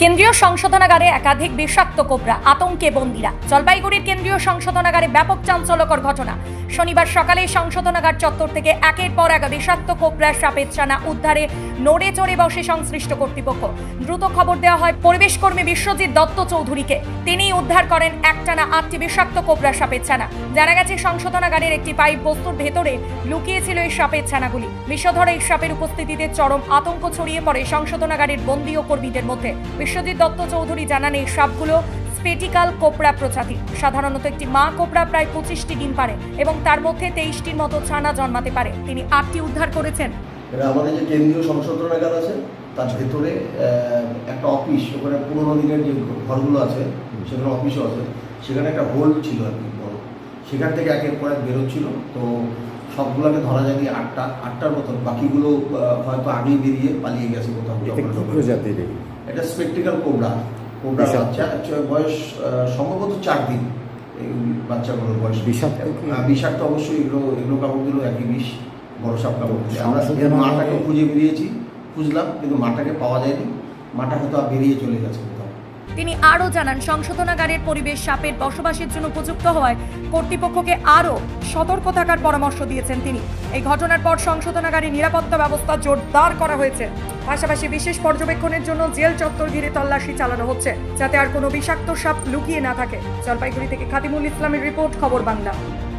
কেন্দ্রীয় সংশোধনাগারে একাধিক বিষাক্ত কোবরা, আতঙ্কে বন্দীরা। জলপাইগুড়ির কেন্দ্রীয় সংশোধনাগারে ব্যাপক চাঞ্চল্যকর ঘটনা। শনিবার সকালে সংশোধনাগার চত্বর থেকে একের পর এক বিষাক্ত কোবরা সাপের ছানা উদ্ধারে নড়ে চড়ে বসে সংশ্লিষ্ট কর্তৃপক্ষ। দ্রুত খবর দেওয়া হয় পরিবেশ কর্মী বিশ্বজিৎ দত্ত চৌধুরীকে। তিনি উদ্ধার করেন একটানা আটটি বিষাক্ত কোবরা সাপের ছানা। জানা গেছে, সংশোধনাগারের একটি পাইপ বস্তুর ভেতরে লুকিয়েছিল এই সাপের ছানাগুলি। বিষধর এই সাপের উপস্থিতিতে চরম আতঙ্ক ছড়িয়ে পড়ে সংশোধনাগারের বন্দী ও কর্মীদের মধ্যে। বিশ্বজিৎ দত্ত চৌধুরী জানান এই সাপগুলো স্পেটিকাল কোপড়া প্রজাতি সাধারণত একটি মা কোপড়া প্রায় পঁচিশটি ডিম পারে এবং তার মধ্যে তেইশটির মতো ছানা জন্মাতে পারে। তিনি আটটি উদ্ধার করেছেন। আমাদের যে কেন্দ্রীয় সংশোধনাগার আছে তার ভেতরে একটা অফিস ওখানে পুরোনো দিনের যে ঘরগুলো আছে সেখানে অফিসও আছে। সেখানে একটা হোল ছিল আর কি বড়। সেখান থেকে একের পর এক বেরোচ্ছিল। তো সবগুলোকে ধরা যায়নি আটটা আটটার মতন। বাকিগুলো হয়তো আগেই বেরিয়ে পালিয়ে গেছে কোথাও। প্রজাতির? এটা স্পেকটিক্যাল কোবরা কোবরা বাচ্চা বয়স সম্ভবত চার দিন এই বাচ্চাগুলোর বয়স। বিষাক্ত বিষাক্ত অবশ্যই এগুলো এগুলো কামড় দিল একই বিষ বড় সাপ দিলে আমরা এর মাটাকে খুঁজে বেরিয়েছি খুঁজলাম কিন্তু মাটাকে পাওয়া যায়নি। মাটা হয়তো বেরিয়ে চলে গেছে তিনি আরও জানান সংশোধনাগারের পরিবেশ সাপের বসবাসের জন্য উপযুক্ত হওয়ায় কর্তৃপক্ষকে আরও সতর্ক থাকার পরামর্শ দিয়েছেন তিনি। এই ঘটনার পর সংশোধনাগারের নিরাপত্তা ব্যবস্থা জোরদার করা হয়েছে। পাশাপাশি বিশেষ পর্যবেক্ষণের জন্য জেল চত্বর ঘিরে তল্লাশি চালানো হচ্ছে, যাতে আর কোনো বিষাক্ত সাপ লুকিয়ে না থাকে। জলপাইগুড়ি থেকে খাদিমুল ইসলামের রিপোর্ট, খবর বাংলা।